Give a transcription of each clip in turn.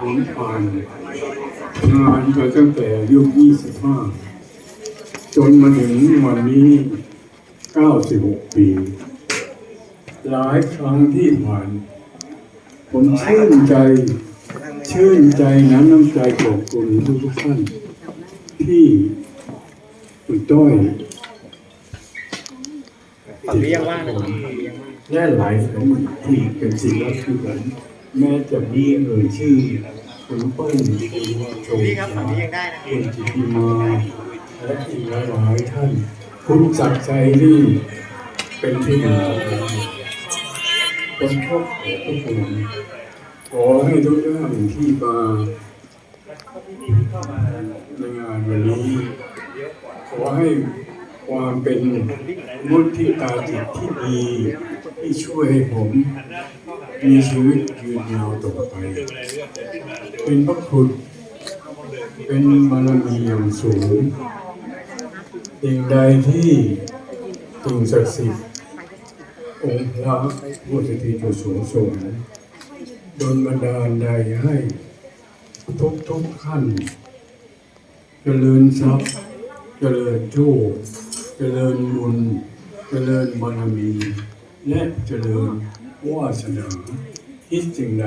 ผมผ่านงานมาตั้งแต่อายุ25 จนมาถึงวันนี้ 96 ปี หลายครั้งที่ผ่าน ผมชื่นใจ ชื่นใจน้ำน้ำใจขอบคุณทุกทุกๆท่านที่คุณต้อยฝั่งนี้ยังว่างนะครับฝั่งนี้ยังว่างและหลายคนที่เป็นศิลปิน แม้จะมีเอ่ยชื่อคุณเปิ้ลโชพี่ครับฝั่งนี้ยังได้นะคุณจิติมาและอีกหลายๆท่าน คุณศักดิ์ใจนี่เป็นที่หนึ่งของผมผมชอบขอทุกคนขอให้ทุกท่านที่มาในงานวันนี้ ขอให้ความเป็นมุทิตาจิตที่ดีที่ช่วยให้ผม มีชีวิตยืนยาวต่อไป เป็นพระคุณเป็นบารมีอย่างสูงสิ่งใดที่สิ่งศักดิ์สิทธิ์องค์พระผู้สถิตอยู่สูงส่งโดนบันดาลใดให้ทุกทุกๆขั้นเจริญทรัพย์เจริญโชคเจริญบุญเจริญบารมี และเจริญ วาสนาคิดสิ่งใด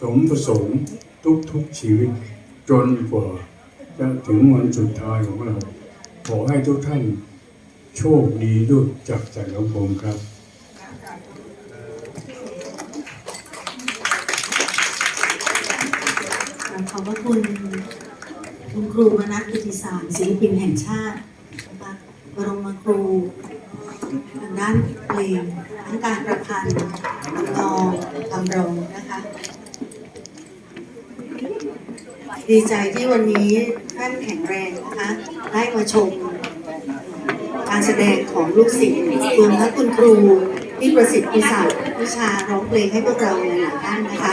สมประสงค์ทุกทุกๆชีวิต จนกว่าจะถึงวันสุดท้ายของเรา ขอให้ทุกท่านโชคดีด้วยจากใจของผมครับขอบพระคุณคุณครูมนัสกิติสารศิลปินแห่งชาตินะคะบรมครูทางด้านเพลง ทั้งการประพันธ์ทำนองทำรงนะคะ ดีใจที่วันนี้ท่านแข็งแรงนะคะ ได้มาชม การแสดงของลูกศิษย์รวมทั้งคุณครูที่ประสิทธิ์พิสารวิชาร้องเพลงให้พวกเราหลายท่านนะคะ